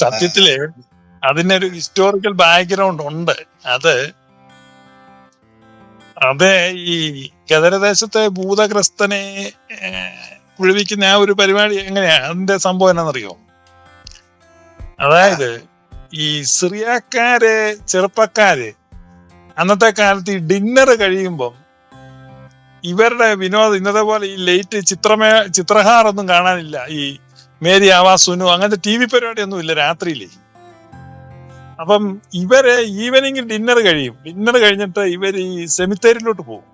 സത്യത്തിൽ അതിനൊരു historical background ഉണ്ട്. അത് അത് ഈ ഗദരദേശത്തെ ഭൂതഗ്രസ്തനെ കുഴിവിക്കുന്ന ആ ഒരു പരിപാടി എങ്ങനെയാ? അതിന്റെ സംഭവം എന്നാണെന്നറിയോ അതായത് ഈ സിറിയക്കാര് ചെറുപ്പക്കാര് അന്നത്തെ കാലത്ത് ഈ ഡിന്നർ കഴിയുമ്പം ഇവരുടെ വിനോദം ഇന്നത്തെ പോലെ ഈ ലേറ്റ് ചിത്രമേ ചിത്രഹാർ ഒന്നും കാണാനില്ല. ഈ മേരി ആവാസുനു അങ്ങനത്തെ ടി വി പരിപാടിയൊന്നും ഇല്ല രാത്രിയിലേ. അപ്പം ഇവർ ഈവനിങ് ഡിന്നർ കഴിയും. ഡിന്നർ കഴിഞ്ഞിട്ട് ഇവർ ഈ സെമിത്തേരിയിലോട്ട് പോകും.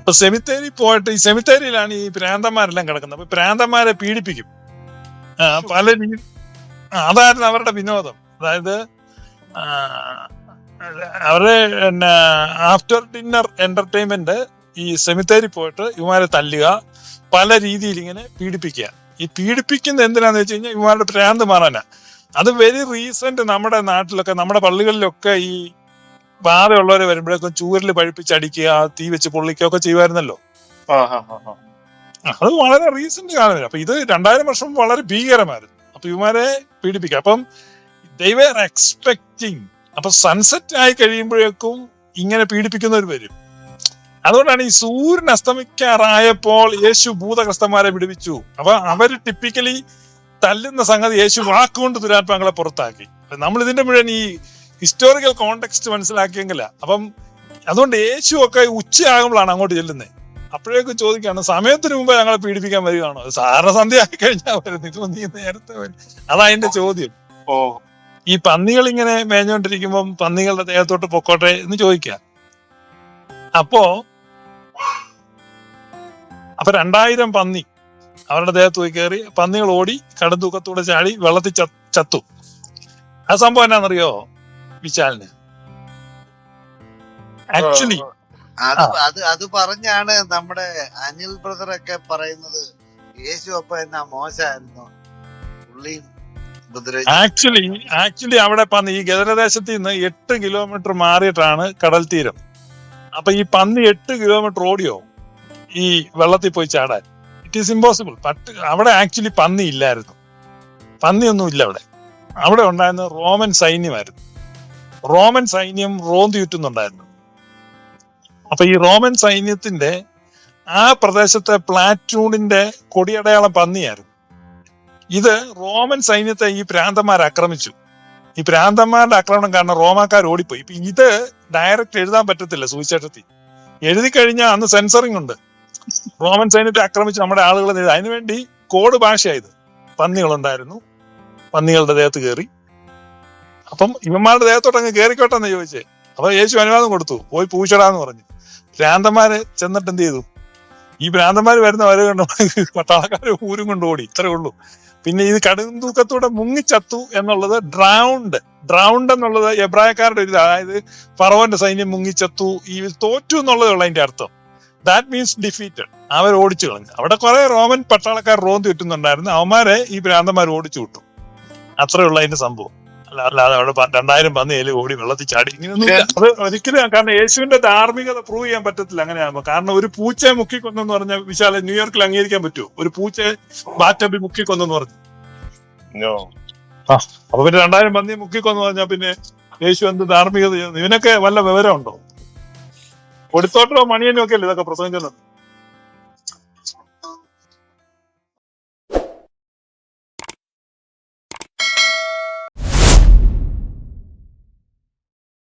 അപ്പൊ സെമിത്തേരി പോയിട്ട് ഈ സെമിത്തേരിയിലാണ് ഈ പ്രാന്തന്മാരെല്ലാം കിടക്കുന്നത്. അപ്പൊ പ്രാന്തന്മാരെ പീഡിപ്പിക്കും. പല അതായിരുന്നു അവരുടെ വിനോദം. അതായത് അവരുടെ പിന്നെ ആഫ്റ്റർ ഡിന്നർ എന്റർടൈൻമെന്റ് ഈ സെമിത്തേരി പോയിട്ട് ഇവന്മാരെ തല്ലുക പല രീതിയിൽ ഇങ്ങനെ പീഡിപ്പിക്കുക. ഈ പീഡിപ്പിക്കുന്ന എന്തിനാന്ന് വെച്ച് കഴിഞ്ഞാൽ ഇവന്മാരുടെ ഭ്രാന്ത് മാറാനാ. അത് വെരി റീസെന്റ് നമ്മുടെ നാട്ടിലൊക്കെ നമ്മുടെ പള്ളികളിലൊക്കെ ഈ ബാധയുള്ളവരെ വരുമ്പോഴേക്കും ചൂരിൽ പഴിപ്പിച്ചടിക്കുക തീ വെച്ച് പൊള്ളിക്കുക ഒക്കെ ചെയ്യുമായിരുന്നല്ലോ. അത് വളരെ റീസെന്റ് കാലം. അപ്പൊ ഇത് രണ്ടായിരം വർഷം വളരെ ഭീകരമായിരുന്നു. അപ്പൊ ഇവന്മാരെ പീഡിപ്പിക്കുക. അപ്പം ദൈവർ എക്സ്പെക്ടിങ് അപ്പൊ സൺസെറ്റ് ആയി കഴിയുമ്പോഴേക്കും ഇങ്ങനെ പീഡിപ്പിക്കുന്നവർ വരും. അതുകൊണ്ടാണ് ഈ സൂര്യൻ അസ്തമിക്കാറായപ്പോൾ യേശു ഭൂതഗ്രസ്തന്മാരെ വിടുവിച്ചു. അപ്പൊ അവർ ടിപ്പിക്കലി തല്ലുന്ന സംഗതി യേശു വാക്കുകൊണ്ട് ദുരാത്മാക്കളെ പുറത്താക്കി. നമ്മൾ ഇതിന്റെ മുഴുവൻ ഈ ഹിസ്റ്റോറിക്കൽ കോണ്ടെക്സ്റ്റ് മനസ്സിലാക്കിയെങ്കില അപ്പം അതുകൊണ്ട് യേശു ഒക്കെ ഉച്ചയാകുമ്പോഴാണ് അങ്ങോട്ട് ചെല്ലുന്നത് അപ്പോഴേക്കും ചോദിക്കാണ് സമയത്തിന് മുമ്പ് ഞങ്ങളെ പീഡിപ്പിക്കാൻ വരികയാണോ? സാറ സന്ധ്യ ആയി കഴിഞ്ഞാൽ വരുന്നില്ല നീ നേരത്തെ വരും. അതാ അതിന്റെ ചോദ്യം. ഓ. ഈ പന്നികൾ ഇങ്ങനെ മേഞ്ഞോണ്ടിരിക്കുമ്പം പന്നികളുടെ ദേഹത്തോട്ട് പൊക്കോട്ടെ എന്ന് ചോദിക്കുക. അപ്പോ അപ്പൊ രണ്ടായിരം പന്നി അവരുടെ ദേഹത്ത് പോയി കയറി പന്നികൾ ഓടി കടന്തൂക്കത്തൂടെ ചാടി വെള്ളത്തിൽ ചത്തു. ആ സംഭവം എന്നാന്നറിയോ? വിശാലിന്. ആക്ച്വലി അത് അത് അത് പറഞ്ഞാണ് നമ്മുടെ അനിൽ ബ്രദർ ഒക്കെ പറയുന്നത് യേശു അപ്പ എന്നാ മോശമായിരുന്നു പുള്ളിയും ആക്ച്വലി ആക്ച്വലി അവിടെ പന്നി ഈ ഗദരദേശത്ത് നിന്ന് എട്ട് കിലോമീറ്റർ മാറിയിട്ടാണ് കടൽ തീരം അപ്പൊ ഈ പന്നി എട്ട് കിലോമീറ്റർ ഓടിയോ? ഈ വെള്ളത്തിൽ പോയി ചാടാൻ. ഇറ്റ് ഈസ് ഇമ്പോസിബിൾ പട്ട് അവിടെ ആക്ച്വലി പന്നി ഇല്ലായിരുന്നു. പന്നിയൊന്നും ഇല്ല അവിടെ. അവിടെ ഉണ്ടായിരുന്ന റോമൻ സൈന്യമായിരുന്നു. റോമൻ സൈന്യം റോന്തി ചുറ്റുന്നുണ്ടായിരുന്നു. അപ്പൊ ഈ റോമൻ സൈന്യത്തിന്റെ ആ പ്രദേശത്തെ പ്ലാറ്റൂണിന്റെ കൊടിയടയാളം പന്നിയായിരുന്നു. ഇത് റോമൻ സൈന്യത്തെ ഈ പ്രാന്തന്മാർ ആക്രമിച്ചു. ഈ പ്രാന്തന്മാരുടെ ആക്രമണം കാരണം റോമാക്കാർ ഓടിപ്പോയി. ഇപ്പൊ ഇത് ഡയറക്റ്റ് എഴുതാൻ പറ്റത്തില്ല സുവിശേഷത്തിൽ എഴുതി കഴിഞ്ഞാൽ അന്ന് സെൻസറിങ് ഉണ്ട്. റോമൻ സൈന്യത്തെ ആക്രമിച്ച് നമ്മുടെ ആളുകളെ അതിനുവേണ്ടി കോഡ് ഭാഷയായത്. പന്നികളുണ്ടായിരുന്നു. പന്നികളുടെ ദേഹത്ത് കയറി അപ്പം ഇവന്മാരുടെ ദേഹത്തോട്ട് അങ്ങ് കയറിക്കോട്ടെ എന്ന് ചോദിച്ചേ. അപ്പൊ യേശു അനുവാദം കൊടുത്തു. പോയി പൂച്ചടാന്ന് പറഞ്ഞു. ഭ്രാന്തന്മാര് ചെന്നിട്ട് എന്ത് ചെയ്തു? ഈ ഭ്രാന്തന്മാര് വരുന്ന വരെ കണ്ടു. പട്ടാളക്കാര് ഊരും കൊണ്ട് ഓടി. ഇത്രേ ഉള്ളൂ. പിന്നെ ഇത് കടും തൂക്കത്തൂടെ മുങ്ങിച്ചത്തു എന്നുള്ളത് ഡ്രൗണ്ട് ഡ്രൗണ്ട് എന്നുള്ളത് എബ്രായക്കാരുടെ ഒരു അതായത് ഫറവന്റെ സൈന്യം മുങ്ങിച്ചത്തു. ഈ തോറ്റു എന്നുള്ളതേ ഉള്ളൂ അതിന്റെ അർത്ഥം. ദാറ്റ് മീൻസ് ഡിഫീറ്റഡ് അവർ ഓടിച്ചു കളഞ്ഞു. അവിടെ കുറെ റോമൻ പട്ടാളക്കാർ റോന്തി ചുറ്റുന്നുണ്ടായിരുന്നു അവന്മാരെ ഈ ഭ്രാന്തന്മാർ ഓടിച്ചു വിട്ടു. അത്രേ ഉള്ള അതിന്റെ സംഭവം. അല്ല- അല്ലാതെ അവിടെ രണ്ടായിരം പന്നിയിൽ ഓടി വെള്ളത്തിൽ ചാടി. ഇങ്ങനെയൊന്നും. അത് ഒരിക്കലും കാരണം യേശുവിന്റെ ധാർമ്മികത പ്രൂവ് ചെയ്യാൻ പറ്റത്തില്ല. അങ്ങനെയാകുമ്പോ കാരണം ഒരു പൂച്ചയെ മുക്കിക്കൊന്നെന്ന് പറഞ്ഞ വിശാല ന്യൂയോർക്കിൽ അംഗീകരിക്കാൻ പറ്റുമോ? ഒരു പൂച്ചയെ ബാറ്റബി മുക്കിക്കൊന്നെന്ന് പറഞ്ഞു അപ്പൊ പിന്നെ രണ്ടായിരം പന്നിയെ മുക്കിക്കൊന്നു പറഞ്ഞാൽ പിന്നെ യേശു എന്ത് ധാർമ്മികത ചെയ്യുന്നു? ഇവനൊക്കെ വല്ല വിവരമുണ്ടോ? കൊടുത്തോട്ടോ മണിയനും ഒക്കെ അല്ലേ ഇതൊക്കെ പ്രസംഗിച്ചത്